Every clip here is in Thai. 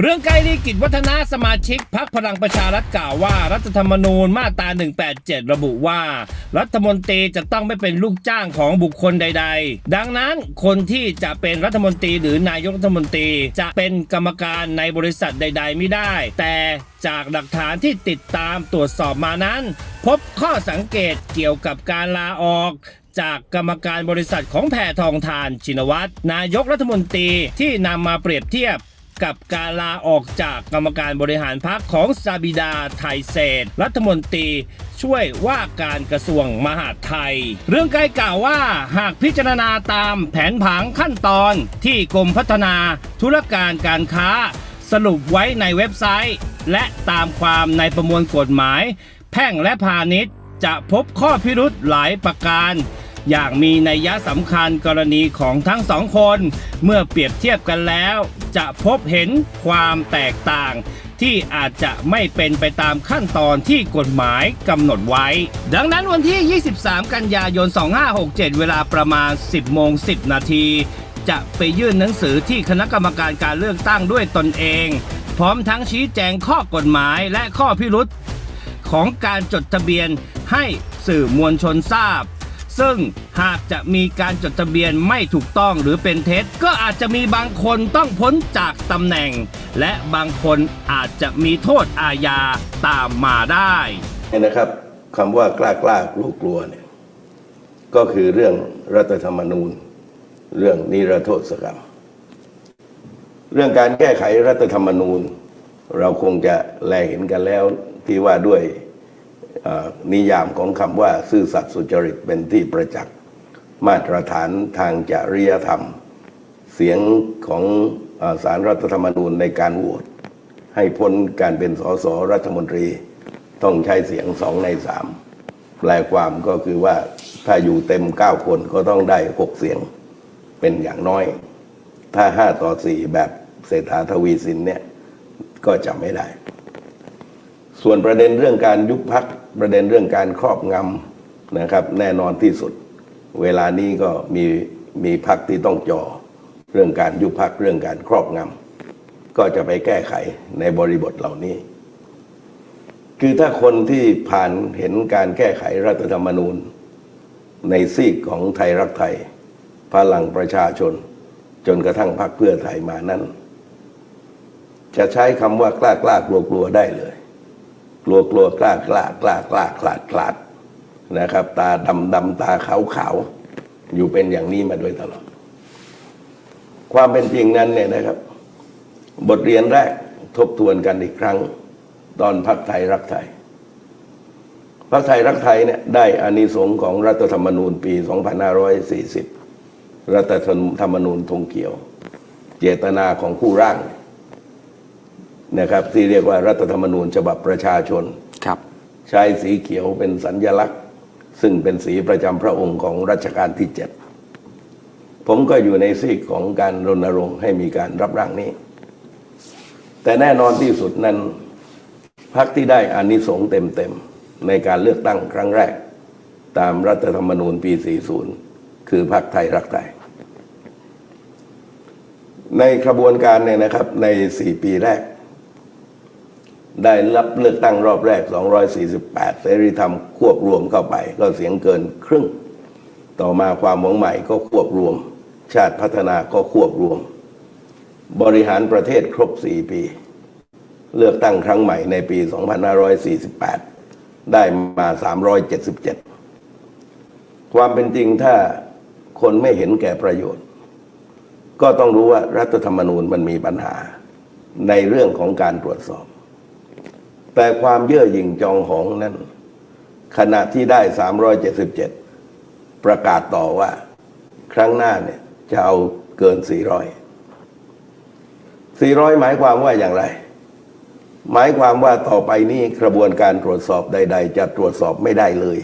เรื่องไกลลีกิจวัฒนาสมาชิกพักพลังประชารัฐกล่าวว่า รัฐธรรมนูญมาตรา 187 ระบุว่า รัฐมนตรีจะต้องไม่เป็นลูกจ้างของบุคคลใด ๆ ดังนั้นคนที่จะเป็นรัฐมนตรีหรือนายกรัฐมนตรีจะเป็นกรรมการในบริษัทใด ๆ ไม่ได้ แต่จากหลักฐานที่ติดตามตรวจสอบมานั้น พบข้อสังเกตเกี่ยวกับการลาออกจากกรรมการบริษัทของแพทองทานชินวัตรนายกรัฐมนตรีที่นำมาเปรียบเทียบ กับการลาออกจากกรรมการบริหารพรรคของซาบิดาไทยเศษ รัฐมนตรีช่วยว่าการกระทรวงมหาดไทย เรื่องไกลกล่าวว่าหากพิจารณาตามแผนผังขั้นตอนที่กรมพัฒนาธุรการการค้า สรุปไว้ในเว็บไซต์ และตามความในประมวลกฎหมาย แพ่งและพาณิชย์จะพบข้อพิรุธหลายประการ อย่างมีนัยยะสำคัญกรณีของทั้งสองคน เมื่อเปรียบเทียบกันแล้ว จะพบเห็นความแตกต่าง ที่อาจจะไม่เป็นไปตามขั้นตอนที่กฎหมายกำหนดไว้ ดังนั้นวันที่ 23 กันยายน 2567 เวลาประมาณ 10โมง10 นาทีจะไปยื่นหนังสือที่คณะกรรมการการเลือกตั้งด้วยตนเอง พร้อมทั้งชี้แจงข้อกฎหมายและข้อพิรุษของการจดทะเบียนให้สื่อมวลชนทราบ ซึ่งหากจะมีการจดทะเบียนไม่ถูกต้องหรือเป็นเท็จ ก็อาจจะมีบางคนต้องพ้นจากตำแหน่ง และบางคนอาจจะมีโทษอาญาตามมาได้เนี่ยนะครับคำว่ากล้ากล้ากลัวกลัวเนี่ยก็คือเรื่องรัฐธรรมนูญ เรื่องนิรโทษกรรม เรื่องการแก้ไขรัฐธรรมนูญ เราคงจะแลเห็นกันแล้วที่ว่าด้วย นิยามของคำว่าซื่อสัตย์สุจริตเป็นที่ประจักษ์มาตรฐานทางจริยธรรม เสียงของอสารรัฐธรรมนูญในการโหวตให้พ้นการเป็นสสรัฐมนตรี ต้องใช้เสียงสองในสามแปลความก็คือว่าถ้าอยู่เต็มเก้าคนก็ต้องได้หกเสียงเป็นอย่างน้อย ถ้าห้าต่อสี่แบบเศรษฐาทวีสินเนี่ย ก็จะไม่ได้ ส่วนประเด็นเรื่องการยุบพัก ประเด็นเรื่องการครอบงำนะครับ แน่นอนที่สุด เวลานี้ก็มีมีพักที่ต้องจอเรื่องการยุบพักเรื่องการครอบงำก็จะไปแก้ไขในบริบทเหล่านี้ คือถ้าคนที่ผ่านเห็นการแก้ไขรัฐธรรมนูญ ในซีกของไทยรักไทย พลังประชาชน จนกระทั่งพรรคเพื่อไทยมานั้น จะใช้คำว่ากล้ากล้ากลัวกลัวได้เลย กลัวกลัวกล้ากล้ากล้ากล้าคลาดคลาดนะครับ ตาดำดำตาขาวขาวอยู่เป็นอย่างนี้มาโดยตลอด ความเป็นจริงนั้นเนี่ยนะครับ บทเรียนแรกทบทวนกันอีกครั้ง ตอนพักไทยรักไทยพักไทยรักไทยเนี่ยได้อานิสงส์ของรัฐธรรมนูญปี 2540 รัฐธรรมนูญธงเขียว เจตนาของผู้ร่าง นะครับที่เรียกว่ารัฐธรรมนูญฉบับประชาชนครับใช้สีเขียวเป็นสัญญลักษณ์ ซึ่งเป็นสีประจำพระองค์ของรัชกาลที่เจ็ดผมก็อยู่ในซีกของการรณรงค์ให้มีการรับร่างนี้ แต่แน่นอนที่สุดนั้นพรรคที่ได้อานิสงส์เต็มๆในการเลือกตั้งครั้งแรก ตามรัฐธรรมนูญปี 40 คือพรรคไทยรักไทย ในกระบวนการเนี่ยนะครับใน 4 ปีแรก ได้รับเลือกตั้งรอบแรก 248 เสรีธรรมควบรวมเข้าไป ก็เสียงเกินครึ่ง ต่อมาความหวังใหม่ก็ควบรวม ชาติพัฒนาก็ควบรวม บริหารประเทศครบ 4 ปี เลือกตั้งครั้งใหม่ในปี 2548 ได้มา 377 ความเป็นจริงถ้าคนไม่เห็นแก่ประโยชน์ ก็ต้องรู้ว่ารัฐธรรมนูญมันมีปัญหาในเรื่องของการตรวจสอบ แต่ความเย่อหยิ่งจองหองนั้น ขณะที่ได้ 377 ประกาศต่อว่า ครั้งหน้าเนี่ยจะเอาเกิน 400 400 หมายความว่าอย่างไร หมายความว่าต่อไปนี้กระบวนการตรวจสอบใด ๆ จะตรวจสอบไม่ได้เลย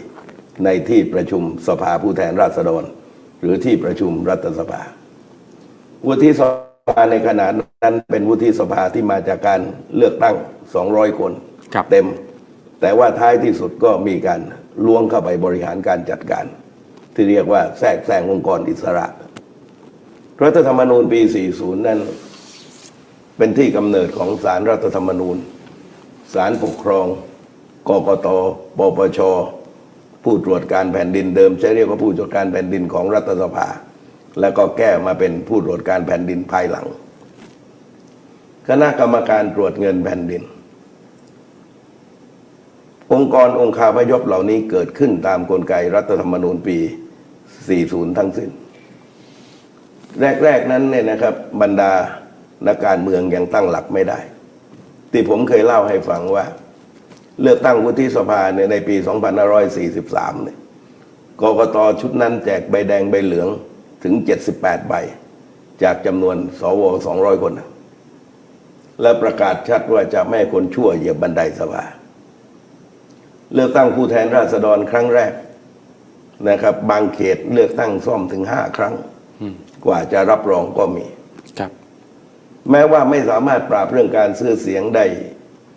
ในที่ประชุมสภาผู้แทนราษฎร หรือที่ประชุมรัฐสภาวุฒิสภาในขณะนั้นเป็นวุฒิสภาที่มาจากการเลือกตั้ง 200 คน เต็ม แต่ว่าท้ายที่สุดก็มีการล้วงเข้าไปบริหารการจัดการ ที่เรียกว่าแทรกแซงองค์กรอิสระ รัฐธรรมนูญปี 40 นั้น เป็นที่กำเนิดของสารรัฐธรรมนูญสารปกครองกกตปปช ผู้ตรวจการแผ่นดินเดิมใช้เรียกว่าผู้ตรวจการแผ่นดินของรัฐสภา แล้วก็แก้มาเป็นผู้ตรวจการแผ่นดินภายหลัง คณะกรรมการตรวจเงินแผ่นดิน องค์กรองค์คาพยพเหล่านี้เกิดขึ้นตามกลไกรัฐธรรมนูญปี 40 ทั้งสิ้น แรก ๆ นั้นเนี่ยนะครับ บรรดานักการเมืองยังตั้งหลักไม่ได้ ที่ผมเคยเล่าให้ฟังว่า เลือกตั้งวุฒิสภาเนี่ยในปี 2543 เนี่ยกกตชุดนั้นแจกใบแดงใบเหลืองถึง 78 ใบ จากจำนวนสว 200 คน และประกาศชัดว่าจะไม่ให้คนชั่วเหยียบบันไดสภา เลือกตั้งผู้แทนราษฎรครั้งแรกนะครับ บางเขตเลือกตั้งซ่อมถึงห้าครั้งกว่าจะรับรองก็มีครับ แม้ว่าไม่สามารถปราบเรื่องการซื้อเสียงได้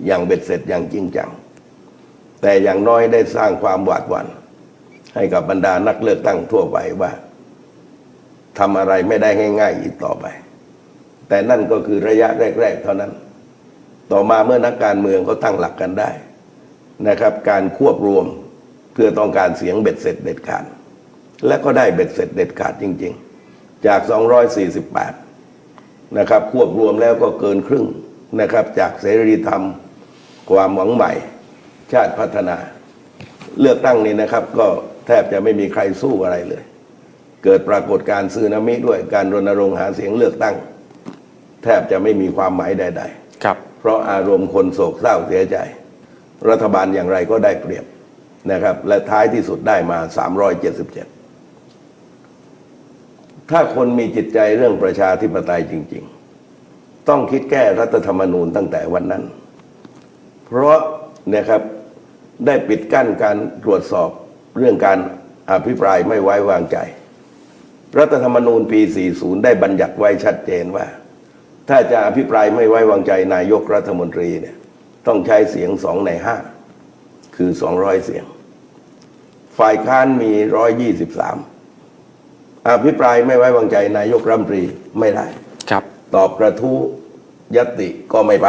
อย่างเบ็ดเสร็จอย่างจริงจัง แต่อย่างน้อยได้สร้างความหวาดหวัน่นให้กับบรรดานักเลือกตั้งทั่วไปว่าทำอะไรไม่ได้ง่ายๆอีกต่อไป แต่นั่นก็คือระยะแรก ๆ เท่านั้น ต่อมาเมื่อนักการเมืองก็ตั้งหลักกันได้ นะครับการควบรวมเพื่อต้องการเสียงเบ็ดเสร็จเด็ดขาดและก็ได้เบ็ดเสร็จเด็ดขาดจริง ๆ จาก 248 นะครับ ควบรวมแล้วก็เกินครึ่งนะครับ จากเสรีธรรม ความหวังใหม่ ชาติพัฒนา เลือกตั้งนี้นะครับ ก็แทบจะไม่มีใครสู้อะไรเลย เกิดปรากฏการณ์ซึนามิด้วยการรณรงค์หาเสียงเลือกตั้ง แทบจะไม่มีความหมายใดครับๆเพราะอารมณ์คนโศกเศร้าเสียใจ รัฐบาลอย่างไรก็ได้เปรียบนะครับ และท้ายที่สุดได้มา 377 ถ้าคนมีจิตใจเรื่องประชาธิปไตยจริง ๆ ต้องคิดแก้รัฐธรรมนูญตั้งแต่วันนั้น เพราะนะครับได้ปิดกั้นการตรวจสอบเรื่องการอภิปรายไม่ไว้วางใจ รัฐธรรมนูญปี 40 ได้บัญญัติไว้ชัดเจนว่า ถ้าจะอภิปรายไม่ไว้วางใจนายกรัฐมนตรีเนี่ย ต้องใช้เสียงสองในห้าคือ200เสียง ฝ่ายค้านมี123อภิปรายไม่ไว้วางใจนายกรัฐมนตรีไม่ได้ ครับ ตอบกระทู้ยตติก็ไม่ไป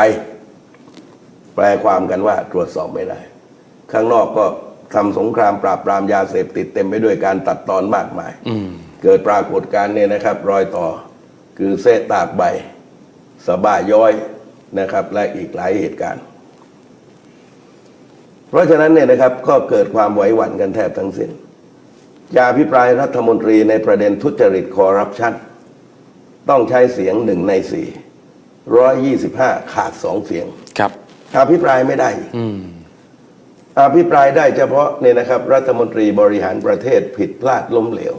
แปลความกันว่าตรวจสอบไม่ได้ ข้างนอกก็ทำสงครามปราบปรามยาเสพติดเต็มไปด้วยการตัดตอนมากมายอืมเกิดปรากฏการณ์เนี่ยนะครับ รอยต่อคือเซตากใบสะบ้าย้อยนะครับ และอีกหลายเหตุการณ์ เพราะฉะนั้นเนี่ยนะครับก็เกิดความไหวหวั่นกันแทบทั้งสิ้นจะอภิปรายรัฐมนตรีในประเด็นทุจริตคอร์รัปชันต้องใช้เสียงหนึ่งในสี่ร้อยยี่สิบห้าขาดสองเสียงครับอภิปรายไม่ได้อีกอืมอภิปรายได้เฉพาะเนี่ยนะครับ รัฐมนตรีบริหารประเทศผิดพลาดล้มเหลว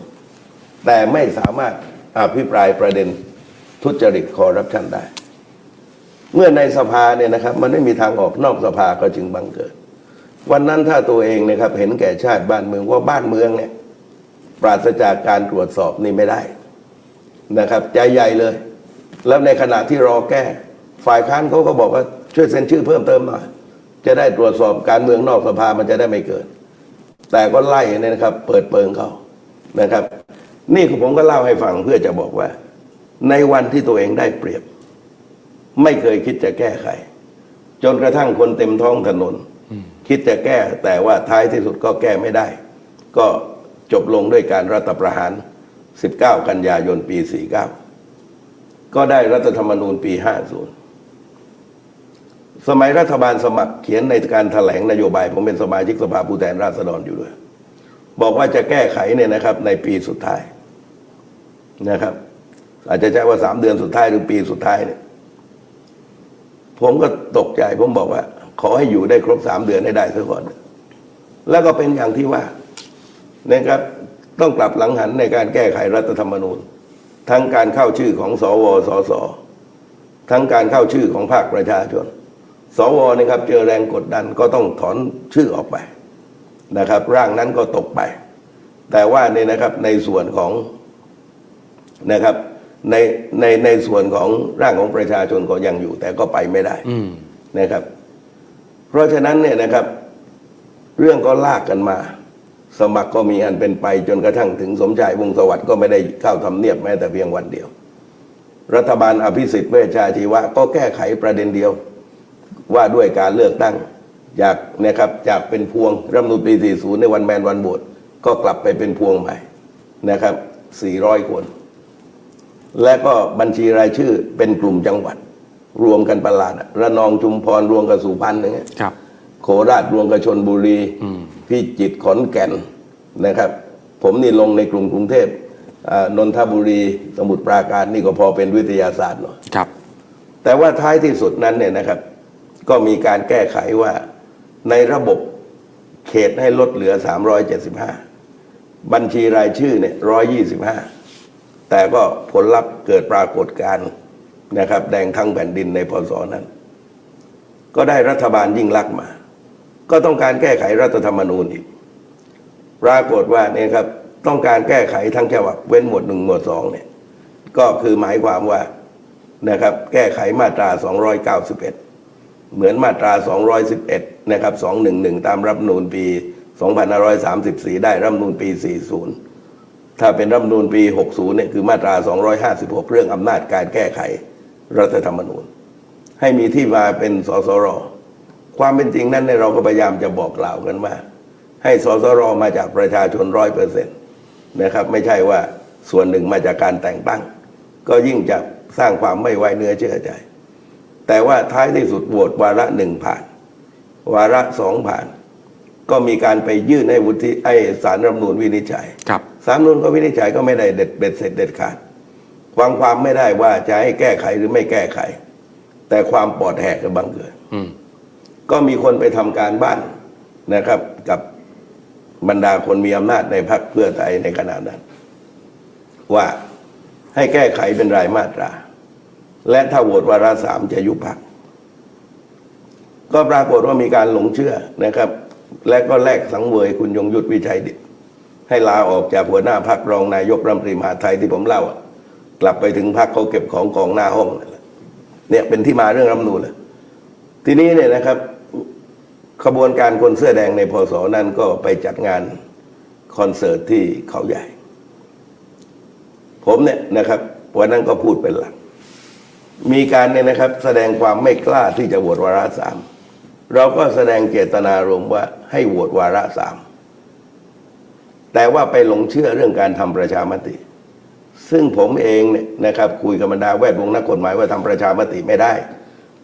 แต่ไม่สามารถอภิปรายประเด็นทุจริตคอร์รัปชันได้ เมื่อในสภาเนี่ยนะครับ มันไม่มีทางออกนอกสภาก็จึงบังเกิด วันนั้นถ้าตัวเองนะครับเห็นแก่ชาติบ้านเมืองว่าบ้านเมืองเนี่ยปราศจากการตรวจสอบนี่ไม่ได้นะครับ ใจใหญ่เลย แล้วในขณะที่รอแก้ ฝ่ายค้านเขาก็บอกว่าช่วยเซ็นชื่อเพิ่มเติมหน่อยจะได้ตรวจสอบการเมืองนอกสภามันจะได้ไม่เกิด แต่ก็ไล่เนี่ยนะครับ เปิดเปิงเขานะครับ นี่ผมก็เล่าให้ฟังเพื่อจะบอกว่า ในวันที่ตัวเองได้เปรียบ ไม่เคยคิดจะแก้ไข จนกระทั่งคนเต็มท้องถนน คิดจะแก้แต่ว่าท้ายที่สุดก็แก้ไม่ได้ ก็จบลงด้วยการรัฐประหาร 19 กันยายนปี 49 ก็ได้รัฐธรรมนูญปี 50 สมัยรัฐบาลสมัครเขียนในการถแถลงนโยบาย ผมเป็นสมาชิกสภาผู้แทนราษฎรอยู่ด้วย บอกว่าจะแก้ไขเนี่ยนะครับ ในปีสุดท้ายนะครับ อาจจะใช้ว่าสามเดือนสุดท้ายหรือปีสุดท้ายเนี่ยผมก็ตกใจผมบอกว่า ขอให้อยู่ได้ครบสามเดือนให้ได้ซะก่อน แล้วก็เป็นอย่างที่ว่านะครับต้องกลับหลังหันในการแก้ไขรัฐธรรมนูญ ทั้งการเข้าชื่อของสวสสทั้งการเข้าชื่อของภาคประชาชน สวนะครับเจอแรงกดดันก็ต้องถอนชื่อออกไปนะครับ ร่างนั้นก็ตกไป แต่ว่านี่นะครับในส่วนของนะครับในในในส่วนของร่างของประชาชนก็ยังอยู่ แต่ก็ไปไม่ได้นะครับ เพราะฉะนั้นเนี่ยนะครับ เรื่องก็ลากกันมา สมัครก็มีอันเป็นไปจนกระทั่งถึงสมชายวงสวัสดิ์ก็ไม่ได้เข้าทำเนียบแม้แต่เพียงวันเดียว รัฐบาลอภิสิทธิ์เวชชาชีวะ ก็แก้ไขประเด็นเดียว ว่าด้วยการเลือกตั้งจากนะครับจากเป็นพวงรัฐมนูญปี 40 ในวันแมนวันโหวตก็กลับไปเป็นพวงใหม่นะครับ 400 คน และก็บัญชีรายชื่อเป็นกลุ่มจังหวัด รวมกันประหลาดอะระนองชุมพรรวมกับสุพรรณอย่างเงี้ยครับ โคราชรวมกับชนบุรีพิจิตรขอนแก่นนะครับ ผมนี่ลงในกลุ่มกรุงเทพอ่านนทบุรีสมุทรปราการนี่ก็พอเป็นวิทยาศาสตร์หน่อย ครับ แต่ว่าท้ายที่สุดนั้นเนี่ยนะครับ ก็มีการแก้ไขว่าในระบบเขตให้ลดเหลือ 375 บัญชีรายชื่อเนี่ย125 แต่ก็ผลลัพธ์เกิดปรากฏการณ์ นะครับ แดงทั้งแผ่นดินในพศนั้น ก็ได้รัฐบาลยิ่งลักษณ์มา ก็ต้องการแก้ไขรัฐธรรมนูญอีกปรากฏว่าเนี่ยครับต้องการแก้ไขทั้งฉบับเว้นหมวดหนึ่งหมวดสองเนี่ย ก็คือหมายความว่านะครับ แก้ไขมาตรา 291 เหมือนมาตรา 211 นะครับ 211 ตามรัฐธรรมนูญปี 2534 ได้รัฐธรรมนูญปี 40 ถ้าเป็นรัฐธรรมนูญปี 60 เนี่ยคือมาตรา 256 เรื่องอำนาจการแก้ไข รัฐธรรมนูญ ให้มีที่มาเป็นสสร ความเป็นจริงนั้นเนี่ยเราก็พยายามจะบอกกล่าวกันว่า ให้สสรมาจากประชาชนร้อยเปอร์เซ็นต์นะครับ ไม่ใช่ว่าส่วนหนึ่งมาจากการแต่งตั้ง ก็ยิ่งจะสร้างความไม่ไว้เนื้อเชื่อใจ แต่ว่าท้ายที่สุดโหวตวาระหนึ่งผ่าน วาระสองผ่าน ก็มีการไปยื่นให้วุฒิไอ้สารรัฐธรรมนูญวินิจฉัยครับสารรัฐธรรมนูญก็วินิจฉัยก็ไม่ได้เด็ดเบ็ดเสร็จเด็ดขาด ความความไม่ได้ว่าจะให้แก้ไขหรือไม่แก้ไข แต่ความปลอดแหกก็บังเกิดอืมก็มีคนไปทำการบ้านนะครับ กับบรรดาคนมีอำนาจในพรรคเพื่อไทยในขณะนั้น ว่าให้แก้ไขเป็นรายมาตรา และถ้าโหวตวาระสามจะยุบพรรคก็ปรากฏว่ามีการหลงเชื่อนะครับ และก็แลกสังเวยคุณยงยุทธวิชัยดิตให้ลาออกจากหัวหน้าพรรครองนายกรัฐมนตรีมหาดไทยที่ผมเล่าอะ กลับไปถึงพรรคเขาเก็บของกองหน้าห้องเนี่ยเป็นที่มาเรื่องรัฐมนูเลยทีนี้เนี่ยนะครับ ขบวนการคนเสื้อแดงในพศนั้นก็ไปจัดงานคอนเสิร์ตที่เขาใหญ่ ผมเนี่ยนะครับวันนั้นก็พูดเป็นหลัก มีการเนี่ยนะครับ แสดงความไม่กล้าที่จะโหวตวาระสามเราก็แสดงเจตนารมณ์ว่าให้โหวตวาระสามแต่ว่าไปหลงเชื่อเรื่องการทำประชามติ ซึ่งผมเองเนี่ยนะครับคุยกับบรรดาแวดวงนักกฎหมายว่าทำประชามติไม่ได้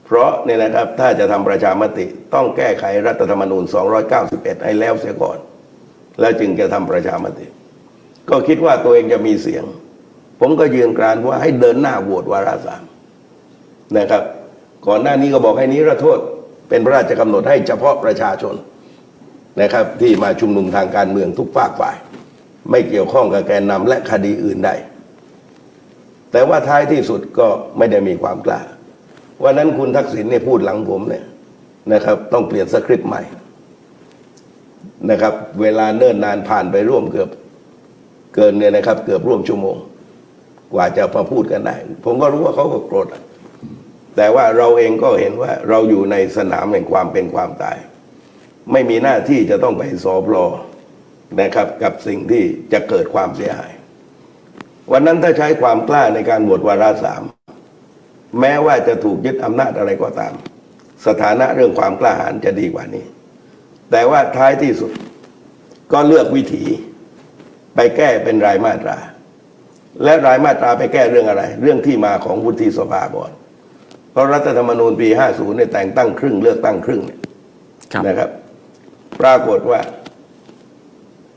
เพราะเนี่ยนะครับถ้าจะทำประชามติต้องแก้ไขรัฐธรรมนูญ 291 ให้แล้วเสียก่อน แล้วจึงจะทำประชามติ ก็คิดว่าตัวเองจะมีเสียง ผมก็ยืนกรานว่าให้เดินหน้าโหวตวาระสามนะครับ ก่อนหน้านี้ก็บอกให้นี้ระโทษเป็นพระราชกำหนดให้เฉพาะประชาชนนะครับที่มาชุมนุมทางการเมืองทุกภาคฝ่าย ไม่เกี่ยวข้องกับแกนนำและคดีอื่นใด แต่ว่าท้ายที่สุดก็ไม่ได้มีความกล้า วันนั้นคุณทักษิณเนี่ยพูดหลังผมเนี่ยนะครับ ต้องเปลี่ยนสคริปต์ใหม่นะครับ เวลาเนิ่นนานผ่านไปร่วมเกือบเกินเนี่ยนะครับ เกือบร่วมชั่วโมง กว่าจะมาพูดกันได้ ผมก็รู้ว่าเขาก็โกรธแต่ว่าเราเองก็เห็นว่าเราอยู่ในสนามแห่งความเป็นความตาย ไม่มีหน้าที่จะต้องไปสอบรอนะครับ กับสิ่งที่จะเกิดความเสียหาย วันนั้นถ้าใช้ความกล้าในการโหวตวาระสามแม้ว่าจะถูกยึดอำนาจอะไรก็ตาม สถานะเรื่องความกล้าหาญจะดีกว่านี้ แต่ว่าท้ายที่สุดก็เลือกวิถีไปแก้เป็นรายมาตรา และรายมาตราไปแก้เรื่องอะไร เรื่องที่มาของวุฒิสภาก่อน เพราะรัฐธรรมนูญปี 50เนี่ยแต่งตั้งครึ่งเลือกตั้งครึ่งเนี่ยครับนะครับ ปรากฏว่า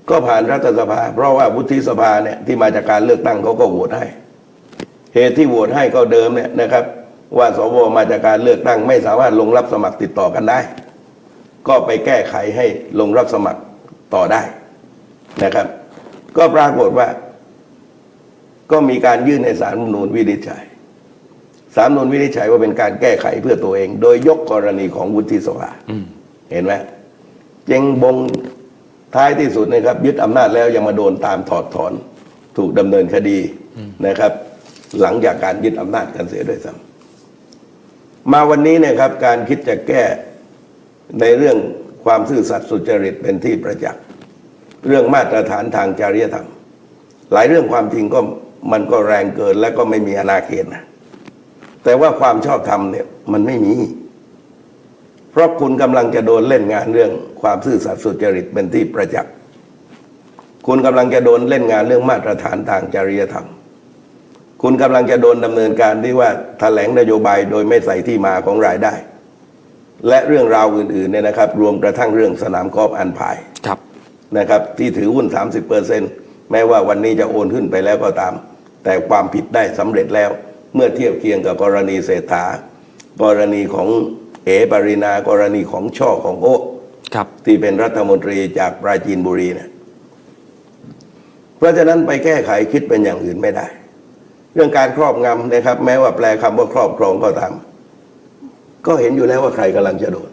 ก็ผ่านรัฐสภา เพราะว่าวุฒิสภาเนี่ยที่มาจากการเลือกตั้งเขาก็โหวตให้ เหตุที่โหวตให้ก็เดิมเนี่ยนะครับ ว่าสวมาจากการเลือกตั้ง ไม่สามารถลงรับสมัครติดต่อกันได้ ก็ไปแก้ไขให้ลงรับสมัครต่อได้นะครับ ก็ปรากฏว่า ก็มีการยื่นในสารรัฐธรรมนูญวินิจฉัยสารรัฐธรรมนูญวินิจฉัยว่าเป็นการแก้ไขเพื่อตัวเอง โดยยกกรณีของวุฒิสภาอืมเห็นไหมเจงบง ท้ายที่สุดนะครับ ยึดอำนาจแล้วยังมาโดนตามถอดถอนถูกดำเนินคดีนะครับ หลังจากการยึดอำนาจกันเสียด้วยซ้ำมาวันนี้เนยครับ การคิดจะแก้ในเรื่องความซื่อสัตย์สุจริตเป็นที่ประจักษ์เรื่องมาตรฐานทางจริยธรรม หลายเรื่องความจริงก็มันก็แรงเกินและก็ไม่มีอนาเขตนะแต่ว่าความชอบธรรมเนี่ยมันไม่มี ราะคุณกำลังจะโดนเล่นงานเรื่องความซื่อสัตย์สุจริตเป็นที่ประจักษ์ คุณกำลังจะโดนเล่นงานเรื่องมาตรฐานทางจริยธรรม คุณกำลังจะโดนดำเนินการที่ว่าแถลงนโยบายโดยไม่ใส่ที่มาของรายได้ และเรื่องราวอื่นๆเนี่ยนะครับ รวมกระทั่งเรื่องสนามกอล์ฟอันพายครับนะครับ ที่ถือหุ้น 30เปอร์เซ็นแม้ว่าวันนี้จะโอนขึ้นไปแล้วก็ตาม แต่ความผิดได้สำเร็จแล้ว เมื่อเทียบเคียงกับกรณีเศรษฐากรณีของ เอปรินากรณีของช่อของโอครับที่เป็นรัฐมนตรีจากปราจีนบุรีเนี่ยเพราะฉะนั้นไปแก้ไขคิดเป็นอย่างอื่นไม่ได้ เรื่องการครอบงำนะครับ แม้ว่าแปลคำว่าครอบครองก็ตาม ก็เห็นอยู่แล้วว่าใครกำลังจะโดน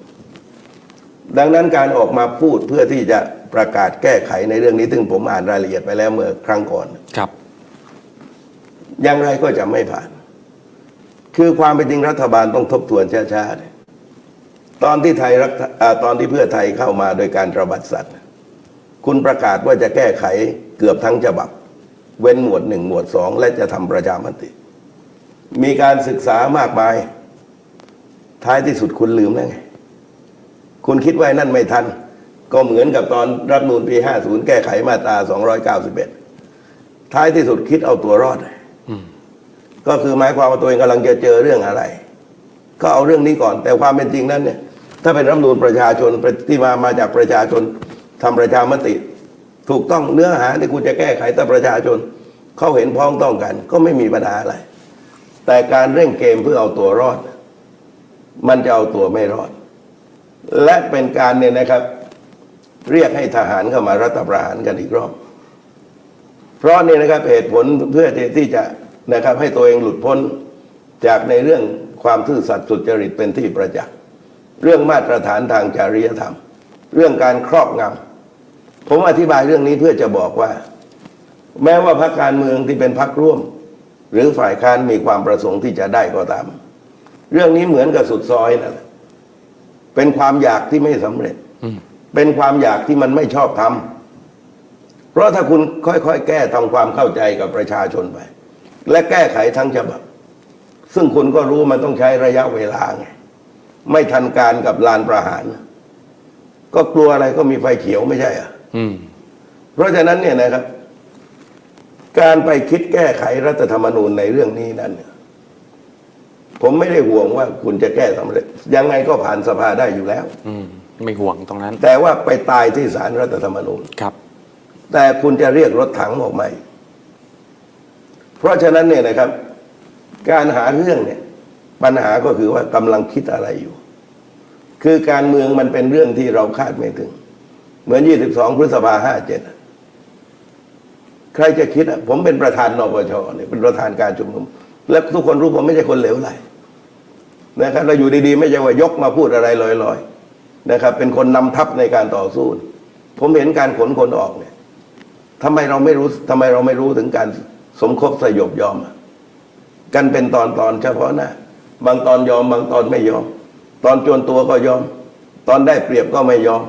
ดังนั้นการออกมาพูดเพื่อที่จะประกาศแก้ไขในเรื่องนี้ซึ่งผมอ่านรายละเอียดไปแล้วเมื่อครั้งก่อนครับอย่างไรก็จะไม่ผ่าน คือความเป็นจริงรัฐบาลต้องทบทวนช้าๆเนี่ย ตอนที่ไทยรัฐอ่าตอนที่เพื่อไทยเข้ามาโดยการระบัดสัตว์ คุณประกาศว่าจะแก้ไขเกือบทั้งฉบับ เว้นหมวดหนึ่งหมวดสองและจะทำประชามติ มีการศึกษามากมาย ท้ายที่สุดคุณลืมแล้วไง คุณคิดว่านั่นไม่ทัน ก็เหมือนกับตอนรัฐธรรมนูลปี 50 แก้ไขมาตรา 291 ท้ายที่สุดคิดเอาตัวรอดอก็คือหมายความว่าตัวเองกำลังจะเจอเรื่องอะไร ก็เอาเรื่องนี้ก่อน แต่ความเป็นจริงนั้นเนี่ย ถ้าเป็นรัฐธรรมนูลประชาชนที่มามาจากประชาชนทำประชามติ ถูกต้องเนื้อหาที่คุณจะแก้ไขต่อประชาชนเขาเห็นพ้องต้องกัน ก็ไม่มีปัญหาอะไร แต่การเร่งเกมเพื่อเอาตัวรอด มันจะเอาตัวไม่รอด และเป็นการเนี่ยนะครับ เรียกให้ทหารเข้ามารัฐประหารกันอีกรอบ เพราะนี่นะครับเหตุผลเพื่อที่จะนะครับ ให้ตัวเองหลุดพ้นจากในเรื่องความซื่อสัตย์สุจริตเป็นที่ประจักษ์ เรื่องมาตรฐานทางจริยธรรม เรื่องการครอบงำผมอธิบายเรื่องนี้เพื่อจะบอกว่า แม้ว่าพรรคการเมืองที่เป็นพรรคร่วม หรือฝ่ายค้านมีความประสงค์ที่จะได้ก็ตาม เรื่องนี้เหมือนกับสุดซอยนั่นแหละเป็นความอยากที่ไม่สำเร็จอืมเป็นความอยากที่มันไม่ชอบทำเพราะถ้าคุณค่อยๆ แก้ทำความเข้าใจกับประชาชนไป และแก้ไขทั้งฉบับ ซึ่งคุณก็รู้มันต้องใช้ระยะเวลาไง ไม่ทันการกับลานประหาร ก็กลัวอะไรก็มีไฟเขียวไม่ใช่เหรอะอืมเพราะฉะนั้นเนี่ยนะครับ การไปคิดแก้ไขรัฐธรรมนูญในเรื่องนี้นั้นเนี่ยผมไม่ได้ห่วงว่าคุณจะแก้สำเร็จ ยังไงก็ผ่านสภาได้อยู่แล้ว อืมไม่ห่วงตรงนั้น แต่ว่าไปตายที่ศาลรัฐธรรมนูญครับ แต่คุณจะเรียกรถถังออกมาอีกเพราะฉะนั้นเนี่ยนะครับ การหาเรื่องเนี่ย ปัญหาก็คือว่ากำลังคิดอะไรอยู่ คือการเมืองมันเป็นเรื่องที่เราคาดไม่ถึง เหมือน 22 พฤษภา57อะใครจะคิดอะผมเป็นประธานนปชเนี่ยเป็นประธานการชุมนุม และทุกคนรู้ผมไม่ใช่คนเหลวไหลนะครับเราอยู่ดีๆ ไม่ใช่ว่ายกมาพูดอะไรลอยๆนะครับ เป็นคนนำทัพในการต่อสู้ ผมเห็นการขนคนออกเนี่ยทำไมเราไม่รู้ทำไมเราไม่รู้ถึงการสมคบสยบยอมอะกันเป็นตอนตอนเฉพาะหน้า บางตอนยอม บางตอนไม่ยอม ตอนจวนตัวก็ยอม ตอนได้เปรียบก็ไม่ยอม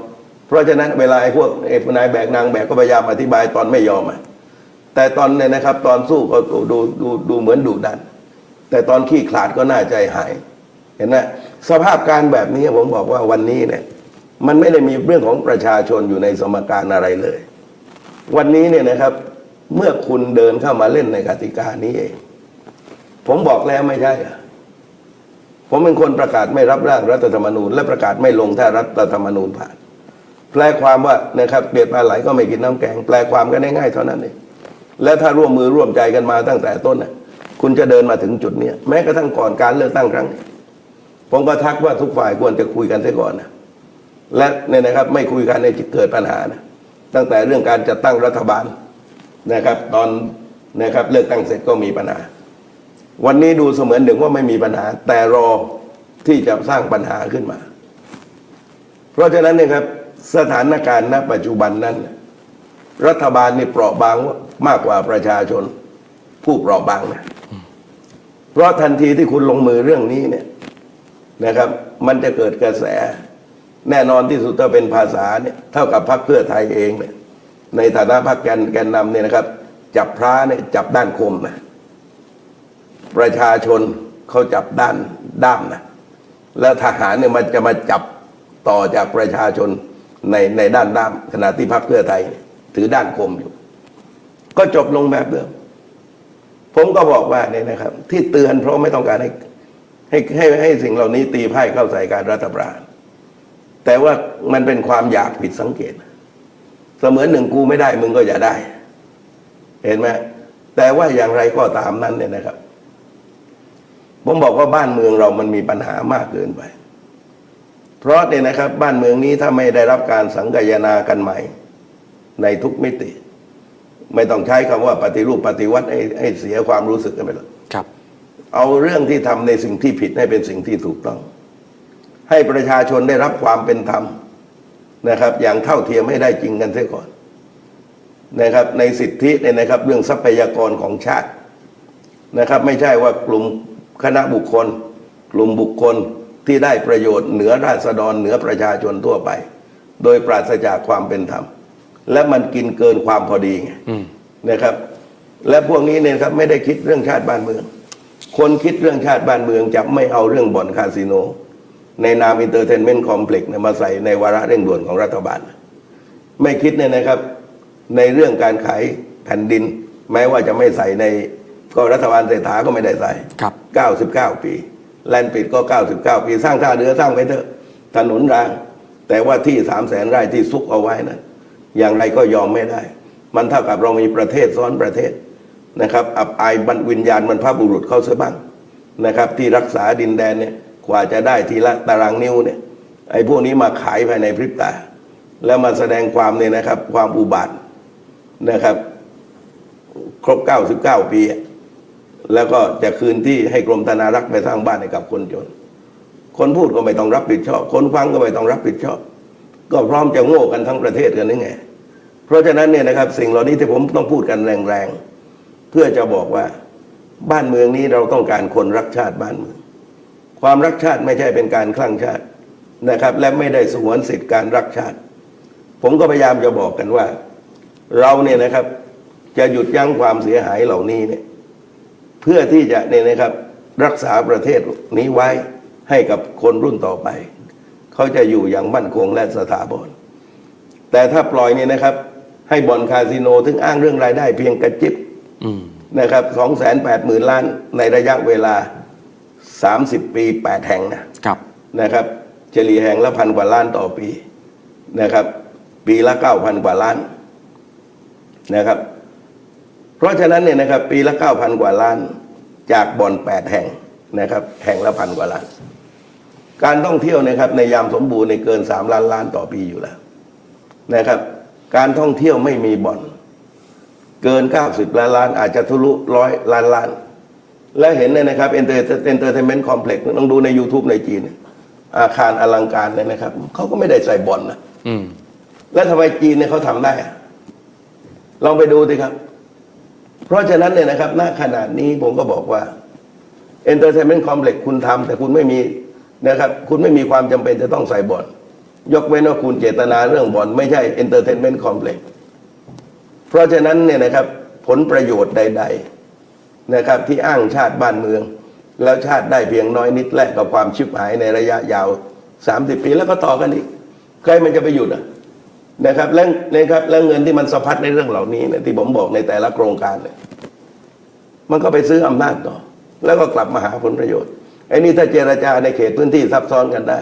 เพราะฉะนั้นเวลาไอ้พวกไอ้นายแบกนางแบกก็พยายามอธิบายตอนไม่ยอมอะแต่ตอนเนี่ยนะครับ ตอนสู้ก็ดูดูดูดูเหมือนดุดัน แต่ตอนขี้ขลาดก็น่าใจหาย เห็นไหมสภาพการแบบนี้ผมบอกว่าวันนี้เนี่ย มันไม่ได้มีเรื่องของประชาชนอยู่ในสมการอะไรเลย วันนี้เนี่ยนะครับ เมื่อคุณเดินเข้ามาเล่นในกติกานี้เอง ผมบอกแล้วไม่ใช่เหรอ ผมเป็นคนประกาศไม่รับร่างรัฐธรรมนูญ และประกาศไม่ลงถ้ารัฐธรรมนูญผ่าน แปลความว่านะครับเปรียบปลาไหลก็ไม่กินน้ำแกง แปลความกันง่ายๆเท่านั้นเองและถ้าร่วมมือร่วมใจกันมาตั้งแต่ต้นน่ะคุณจะเดินมาถึงจุดเนี้ยแม้กระทั่งก่อนการเลือกตั้งครั้งนี้ผมก็ทักว่าทุกฝ่ายควรจะคุยกันเสียก่อนนะและเนี่ยนะครับไม่คุยกันในจะเกิดปัญหานะตั้งแต่เรื่องการจัดตั้งรัฐบาลนะครับ ตอนนะครับเลือกตั้งเสร็จก็มีปัญหา วันนี้ดูเสมือนหนึ่งว่าไม่มีปัญหา แต่รอที่จะสร้างปัญหาขึ้นมา เพราะฉะนั้นเนี่ยครับสถานการณ์ณปัจจุบันนั้น รัฐบาลนี่เปราะบางมากกว่าประชาชน ผู้เปราะบางนะเพราะทันทีที่คุณลงมือเรื่องนี้เนี่ยนะครับ มันจะเกิดกระแส แน่นอนที่สุดถ้าเป็นภาษาเนี่ยเท่ากับพรรคเพื่อไทยเองเนี่ยในฐานะพรรคแกนแกนนำเนี่ยนะครับ จับพระเนี่ยจับด้านคมนะ ประชาชนเขาจับด้านด้ามนะแล้วทหารเนี่ยมันจะมาจับต่อจากประชาชนในในด้านด้ามขณะที่พรรคเพื่อไทย ถือด้านคมอยู่ ก็จบลงแบบเดิม ผมก็บอกว่าเนี่ยนะครับ ที่เตือนเพราะไม่ต้องการให้ให้ให้ให้สิ่งเหล่านี้ตีไพ่เข้าใส่การรัฐประหารแต่ว่ามันเป็นความอยากผิดสังเกต เสมือนหนึ่งกูไม่ได้มึงก็อย่าได้ เห็นไหมแต่ว่าอย่างไรก็ตามนั้นเนี่ยนะครับ ผมบอกว่าบ้านเมืองเรามันมีปัญหามากเกินไป เพราะเนี่ยนะครับ บ้านเมืองนี้ถ้าไม่ได้รับการสังกายนากันใหม่ ในทุกมิติ ไม่ต้องใช้คำว่าปฏิรูปปฏิวัติให้ให้เสียความรู้สึกกันไปหรอกครับ เอาเรื่องที่ทำในสิ่งที่ผิดให้เป็นสิ่งที่ถูกต้อง ให้ประชาชนได้รับความเป็นธรรมนะครับ อย่างเท่าเทียมให้ได้จริงกันเสียก่อนนะครับ ในสิทธิเนี่ยนะครับ เรื่องทรัพยากรของชาตินะครับ ไม่ใช่ว่ากลุ่ม คณะบุคคล กลุ่มบุคคลที่ได้ประโยชน์เหนือราษฎรเหนือประชาชนทั่วไป โดยปราศจากความเป็นธรรม และมันกินเกินความพอดีไงอืมนะครับ และพวกนี้เนี่ยครับไม่ได้คิดเรื่องชาติบ้านเมือง คนคิดเรื่องชาติบ้านเมืองจะไม่เอาเรื่องบ่อนคาสิโน ในนามอินเตอร์เทนเมนต์คอมเพล็กซ์มาใส่ในวาระเร่งด่วนของรัฐบาล ไม่คิดเนี่ยนะครับ ในเรื่องการขายแผ่นดิน แม้ว่าจะไม่ใส่ใน ก็รัฐบาลเศรษฐาก็ไม่ได้ใส่ครับ 99 ปี แลนด์ปิดก็ 99 ปี สร้างท่าเรือสร้างไปเถอะ ถนนราง แต่ว่าที่3 0 0แสนไร่ที่ซุกเอาไว้นั้นอย่างไรก็ยอมไม่ได้ มันเท่ากับเรามีประเทศซ้อนประเทศนะครับอับอายบรรวิญญาณมันพระบุรุษเข้าเสียบ้างนะครับ ที่รักษาดินแดนเนี่ยกว่าจะได้ทีละตารางนิ้วเนี่ยไอ้พวกนี้มาขายภายในพริบตา แล้วมาแสดงความเนี่ยนะครับ ความอุบาทนะครับ ครบ 99 ปี แล้วก็จะคืนที่ให้กรมธนารักษ์ไปสร้างบ้านให้กับคนจน คนพูดก็ไม่ต้องรับผิดชอบ คนฟังก็ไม่ต้องรับผิดชอบ ก็พร้อมจะโง่กันทั้งประเทศกันนี่ไง เพราะฉะนั้นเนี่ยนะครับสิ่งเหล่านี้ที่ผมต้องพูดกันแรงๆ เพื่อจะบอกว่าบ้านเมืองนี้เราต้องการคนรักชาติบ้านเมือง ความรักชาติไม่ใช่เป็นการคลั่งชาตินะครับ และไม่ได้สวนสิทธิการรักชาติ ผมก็พยายามจะบอกกันว่า เราเนี่ยนะครับจะหยุดยั้งความเสียหายเหล่านี้เนี่ย เพื่อที่จะเนี่ยนะครับรักษาประเทศนี้ไว้ให้กับคนรุ่นต่อไป เขาจะอยู่อย่างมั่นคงและสถาบันแต่ถ้าปล่อยเนี่ยนะครับ ให้บ่อนคาสิโนถึงอ้างเรื่องรายได้เพียงกระจิบอืมนะครับสองแสนแปดหมื่นล้านในระยะเวลาสามสิบปีแปดแห่งนะครับนะครับ เฉลี่ยแห่งละพันกว่าล้านต่อปีนะครับ ปีละเก้าพันกว่าล้านนะครับ เพราะฉะนั้นเนี่ยนะครับปีละเก้าพันกว่าล้าน จากบ่อนแปดแห่งนะครับแห่งละพันกว่าล้าน การท่องเที่ยวนะครับในยามสมบูรณ์ในยเกินสามล้านล้านต่อปีอยู่แล้วนะครับ การท่องเที่ยวไม่มีบ่อน เกิน 90 ล้านล้าน อาจจะทะลุร้อยล้านล้าน และเห็นเลยนะครับเอ็นเตอร์เอนเตอร์เทนเมนต์คอมเพล็กซ์ลองดูใน YouTube ในจีนเนี่ยอาคารอลังการเลยนะครับเขาก็ไม่ได้ใส่บ่อนนะอืมแล้วทำไมจีนเนี่ยเขาทำได้อะลองไปดูสิครับ เพราะฉะนั้นเนี่ยนะครับณขนาดนี้ผมก็บอกว่า Entertainment Complex คุณทำแต่คุณไม่มีนะครับ คุณไม่มีความจำเป็นจะต้องใส่บอนยกเว้นว่าคุณเจตนาเรื่องบอนไม่ใช่ Entertainment Complex เพราะฉะนั้นเนี่ยนะครับผลประโยชน์ใด ๆนะครับ ที่อ้างชาติบ้านเมือง แล้วชาติได้เพียงน้อยนิดแลกกับความชิบหายในระยะยาว 30 ปีแล้วก็ต่อกันอีก ใครมันจะไปหยุดอะ นะครับและนะครับและเงินที่มันสะพัดในเรื่องเหล่านี้เนี่ยที่ผมบอกในแต่ละโครงการเนี่ยมันก็ไปซื้ออำนาจต่อ แล้วก็กลับมาหาผลประโยชน์ไอ้นี่ถ้าเจรจาในเขตพื้นที่ซับซ้อนกันได้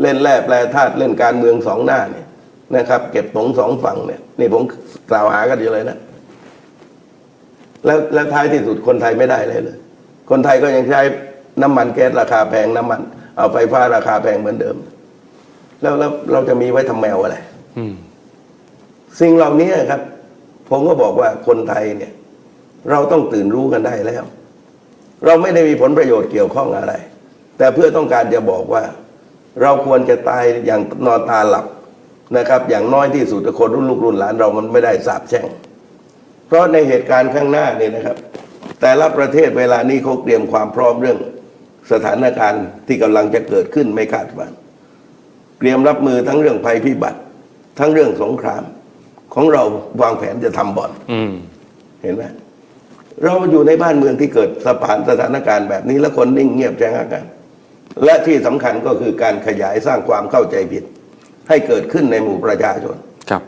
เล่นแร่แปรธาตุเล่นการเมืองสองหน้าเนี่ยนะครับ เก็บตงสองฝั่งเนี่ยนี่ผมกล่าวหากันอยู่เลยนะแล้วแล้วท้ายที่สุดคนไทยไม่ได้เลยเลย คนไทยก็ยังใช้น้ำมันแก๊สราคาแพงน้ำมัน เอาไฟฟ้าราคาแพงเหมือนเดิม แล้วแล้วเราจะมีไว้ทำแมวอะไร สิ่งเหล่านี้ครับ ผมก็บอกว่าคนไทยเนี่ย เราต้องตื่นรู้กันได้แล้ว เราไม่ได้มีผลประโยชน์เกี่ยวข้องอะไร แต่เพื่อต้องการจะบอกว่า เราควรจะตายอย่างนอนตาหลับนะครับ อย่างน้อยที่สุดคนรุ่นลูกรุ่นหลานเรามันไม่ได้สาบแช่ง เพราะในเหตุการณ์ข้างหน้านี่นะครับ แต่ละประเทศเวลานี้เขาเตรียมความพร้อมเรื่อง สถานการณ์ที่กำลังจะเกิดขึ้นไม่คาดฝันเตรียมรับมือทั้งเรื่องภัยพิบัติ ทั้งเรื่องสงคราม ของเราวางแผนจะทำบ่อนอืมเห็นไหมเราอยู่ในบ้านเมืองที่เกิดสถานสถานการณ์แบบนี้ แล้วคนนิ่งเงียบแจ้งกัน และที่สำคัญก็คือการขยายสร้างความเข้าใจผิด ให้เกิดขึ้นในหมู่ประชาชนครับ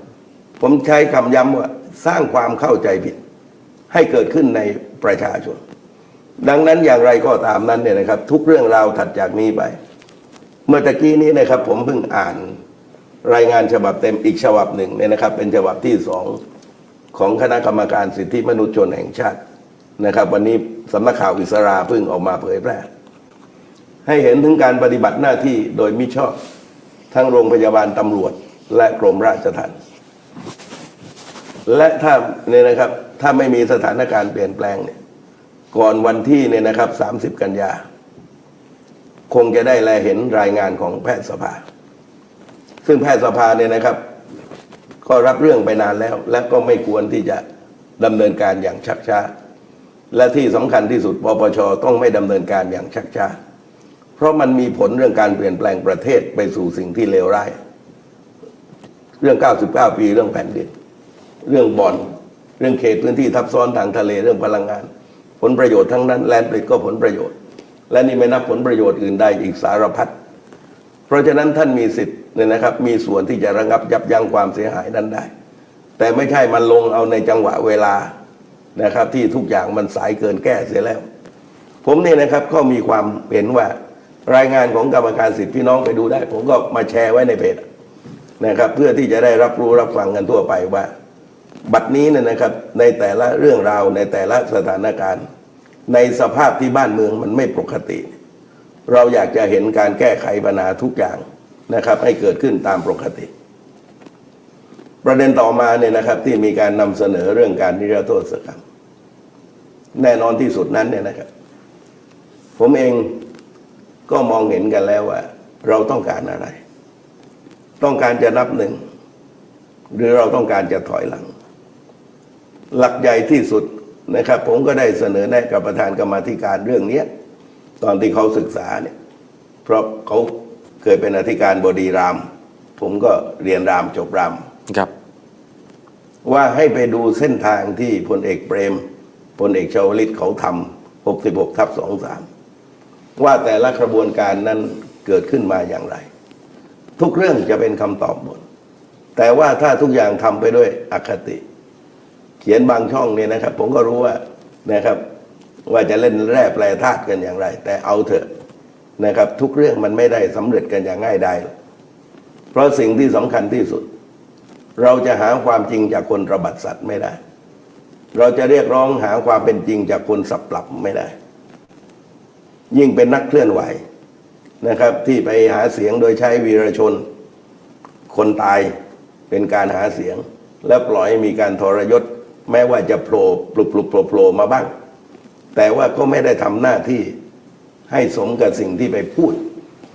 ผมใช้คำย้ำว่าสร้างความเข้าใจผิด ให้เกิดขึ้นในประชาชน ดังนั้นอย่างไรก็ตามนั้นเนี่ยนะครับ ทุกเรื่องราวถัดจากนี้ไป เมื่อตะกี้นี้นะครับ ผมเพิ่งอ่าน รายงานฉบับเต็มอีกฉบับหนึ่งเนี่ยนะครับ เป็นฉบับที่สองของคณะกรรมการสิทธิมนุษยชนแห่งชาตินะครับ วันนี้สำนักข่าวอิสราเพิ่งออกมาเผยแพร่ให้เห็นถึงการปฏิบัติหน้าที่โดยมิชอบทั้งโรงพยาบาลตำรวจและกรมราชทัณฑ์และถ้าเนี่ยนะครับถ้าไม่มีสถานการณ์เปลี่ยนแปลงเนี่ยก่อนวันที่เนี่ยนะครับ 30 กันยา คงจะได้แลเห็นรายงานของแพทยสภา ซึ่งแพทยสภาเนี่ยนะครับ ก็รับเรื่องไปนานแล้ว และก็ไม่ควรที่จะดำเนินการอย่างชักช้า และที่สำคัญที่สุดปปชต้องไม่ดำเนินการอย่างชักช้า เพราะมันมีผลเรื่องการเปลี่ยนแปลงประเทศไปสู่สิ่งที่เลวร้าย เรื่อง 99 ปีเรื่องแผ่นดิน เรื่องบอลเรื่องเขตพื้นที่ทับซ้อนทางทะเลเรื่องพลังงาน ผลประโยชน์ทั้งนั้นแลนด์บริดก็ผลประโยชน์ และนี่ไม่นับผลประโยชน์อื่นใดอีกสารพัดเพราะฉะนั้นท่านมีสิทธิ์ เนี่ยนะครับ มีส่วนที่จะระงับยับยั้งความเสียหายนั้นได้ แต่ไม่ใช่มันลงเอาในจังหวะเวลานะครับ ที่ทุกอย่างมันสายเกินแก้เสียแล้ว ผมเนี่ยนะครับก็มีความเห็นว่ารายงานของกรรมการสิทธิพี่น้องไปดูได้ ผมก็มาแชร์ไว้ในเพจนะครับ เพื่อที่จะได้รับรู้รับฟังกันทั่วไปว่า บัดนี้เนี่ยนะครับ ในแต่ละเรื่องราวในแต่ละสถานการณ์ ในสภาพที่บ้านเมืองมันไม่ปกติ เราอยากจะเห็นการแก้ไขปัญหาทุกอย่าง นะครับให้เกิดขึ้นตามปกติ ประเด็นต่อมาเนี่ยนะครับที่มีการนำเสนอเรื่องการนิรโทษกรรมแน่นอนที่สุดนั้นเนี่ยนะครับ ผมเองก็มองเห็นกันแล้วว่า เราต้องการอะไร ต้องการจะนับหนึ่ง หรือเราต้องการจะถอยหลัง หลักใหญ่ที่สุดนะครับ ผมก็ได้เสนอแนะกับประธานกรรมธิการเรื่องนี้ตอนที่เขาศึกษาเนี่ย เพราะเขา เคยเป็นอธิการบดีราม ผมก็เรียนรามจบราม ครับ ว่าให้ไปดูเส้นทางที่พลเอกเปรมพลเอกชาวลิตเขาทำ66ทับ23 ว่าแต่ละกระบวนการนั้นเกิดขึ้นมาอย่างไร ทุกเรื่องจะเป็นคำตอบหมด แต่ว่าถ้าทุกอย่างทำไปด้วยอคติ เขียนบางช่องเนี่ยนะครับ ผมก็รู้ว่านะครับ ว่าจะเล่นแร่แปลธาตุกันอย่างไร แต่เอาเถอะ นะครับ ทุกเรื่องมันไม่ได้สำเร็จกันอย่างง่ายดายเพราะสิ่งที่สำคัญที่สุด เราจะหาความจริงจากคนระบัดสัตว์ไม่ได้ เราจะเรียกร้องหาความเป็นจริงจากคนสับปรับไม่ได้ ยิ่งเป็นนักเคลื่อนไหวนะครับ ที่ไปหาเสียงโดยใช้วีรชน คนตายเป็นการหาเสียง แล้วปล่อยมีการทรยศแม้ว่าจะโผล่ปลุกปลุกโผล่มาบ้าง แต่ว่าก็ไม่ได้ทำหน้าที่ ให้สมกับสิ่งที่ไปพูด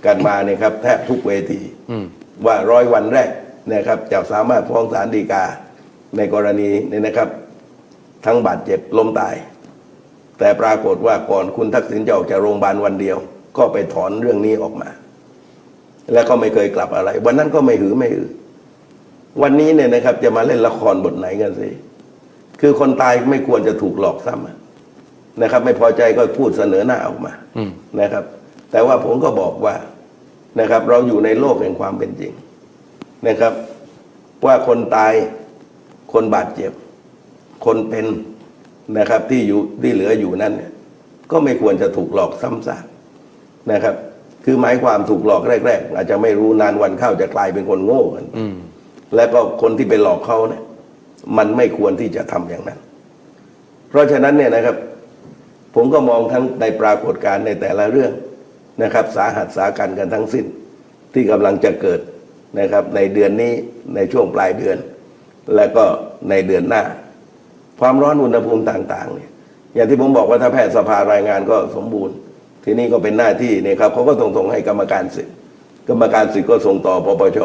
กันมาเนี่ยครับ แทบทุกเวทีอืมว่าร้อยวันแรกนะครับ จะสามารถฟ้องศาลฎีกาในกรณีนี้นะครับ ทั้งบาดเจ็บล้มตาย แต่ปรากฏว่าก่อนคุณทักษิณจะออกจากโรงพยาบาลวันเดียว ก็ไปถอนเรื่องนี้ออกมา แล้วก็ไม่เคยกลับอะไร วันนั้นก็ไม่หือไม่อือวันนี้เนี่ยนะครับ จะมาเล่นละครบทไหนกันสิคือคนตายไม่ควรจะถูกหลอกซ้ำอะ นะครับ ไม่พอใจก็พูดเสนอหน้าออกมาอืมนะครับ แต่ว่าผมก็บอกว่านะครับ เราอยู่ในโลกแห่งความเป็นจริงนะครับ ว่าคนตายคนบาดเจ็บ คนเป็นนะครับที่อยู่ที่เหลืออยู่นั้นเนี่ยก็ไม่ควรจะถูกหลอกซ้ำซากนะครับ คือหมายความถูกหลอกแรก ๆ อาจจะไม่รู้นานวันเข้าจะกลายเป็นคนโง่กันอืมแล้วก็คนที่ไปหลอกเขาเนี่ย มันไม่ควรที่จะทำอย่างนั้น เพราะฉะนั้นเนี่ยนะครับ ผมก็มองทั้งในปรากฏการณ์ในแต่ละเรื่องนะครับ สาหัสสากันกันทั้งสิ้น ที่กำลังจะเกิดนะครับ ในเดือนนี้ในช่วงปลายเดือน แล้วก็ในเดือนหน้า ความร้อนอุณหภูมิต่างๆเนี่ยอย่างที่ผมบอกว่าถ้าแพทยสภารายงานก็สมบูรณ์ ทีนี้ก็เป็นหน้าที่นี่ยครับเขาก็ส่งส่งให้กรรมการสิทธิ์กรรมการสิทธิ์ก็ส่งต่อปปช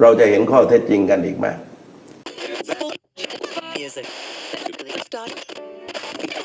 เราจะเห็นข้อเท็จจริงกันอีกมาก